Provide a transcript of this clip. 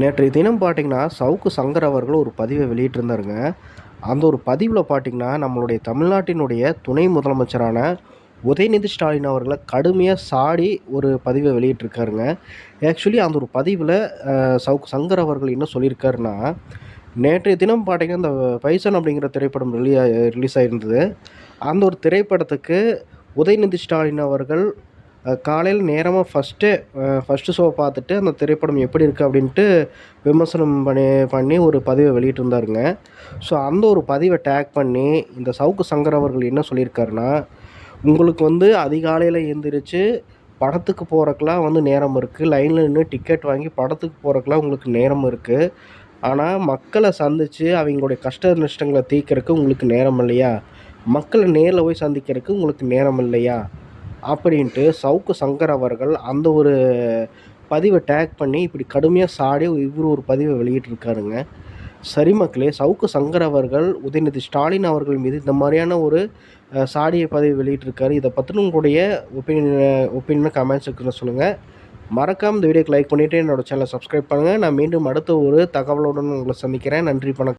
நேற்றைய தினம் பார்த்தீங்கன்னா சவுக்கு சங்கர் அவர்கள் ஒரு பதிவை வெளியிட்டிருந்தாருங்க. அந்த ஒரு பதிவில் பார்த்தீங்கன்னா நம்மளுடைய தமிழ்நாட்டினுடைய துணை முதலமைச்சரான உதயநிதி ஸ்டாலின் அவர்களை கடுமையாக சாடி ஒரு பதிவை வெளியிட்டிருக்காருங்க. ஆக்சுவலி அந்த ஒரு பதிவில் சவுக்கு சங்கர் அவர்கள் என்ன சொல்லியிருக்காருன்னா நேற்றைய தினம் பார்த்தீங்கன்னா இந்த பைசன் அப்படிங்கிற திரைப்படம் ரிலீ ரிலீஸ் ஆகிருந்தது அந்த ஒரு திரைப்படத்துக்கு உதயநிதி ஸ்டாலின் அவர்கள் காலையில் நேரமாக ஃபஸ்ட்டு ஃபஸ்ட்டு ஷோ பார்த்துட்டு அந்த திரைப்படம் எப்படி இருக்குது அப்படின்ட்டு விமர்சனம் பண்ணி பண்ணி ஒரு பதிவை வெளியிட்டிருந்தாருங்க. ஸோ அந்த ஒரு பதிவை டேக் பண்ணி இந்த சவுக்கு சங்கர் அவர்கள் என்ன சொல்லியிருக்காருன்னா உங்களுக்கு வந்து அதிகாலையில் எழுந்திரிச்சு படத்துக்கு போகிறக்கெலாம் வந்து நேரம் இருக்குது லைனில் நின்று டிக்கெட் வாங்கி படத்துக்கு போகிறக்கெலாம் உங்களுக்கு நேரம் இருக்குது ஆனால் மக்களை சந்தித்து அவங்களுடைய கஷ்ட நஷ்டங்களை தீர்க்கறக்கு உங்களுக்கு நேரம் இல்லையா? மக்களை நேரில் போய் சந்திக்கிறதுக்கு உங்களுக்கு நேரம் இல்லையா? அப்படின்ட்டு சவுக்கு சங்கர் அவர்கள் அந்த ஒரு பதிவை டேக் பண்ணி இப்படி கடுமையாக சாடி இவர் ஒரு பதிவை வெளியிட்டிருக்காருங்க. சரி மக்களே சவுக்கு சங்கர் அவர்கள் உதயநிதி ஸ்டாலின் அவர்கள் மீது இந்த மாதிரியான ஒரு சாடியை சாடிய பதிவை வெளியிட்டிருக்காரு. இதை பற்றின உங்களுடைய ஒப்பீனியன் ஒப்பீனியன் கமெண்ட்ஸ் இருக்குன்னு சொல்லுங்கள் மறக்காமல் இந்த வீடியோக்கு லைக் பண்ணிவிட்டு என்னோட சேனலை சப்ஸ்கிரைப் பண்ணுங்கள் நான் மீண்டும் அடுத்த ஒரு தகவலுடன் உங்களை சந்திக்கிறேன். நன்றி வணக்கம்.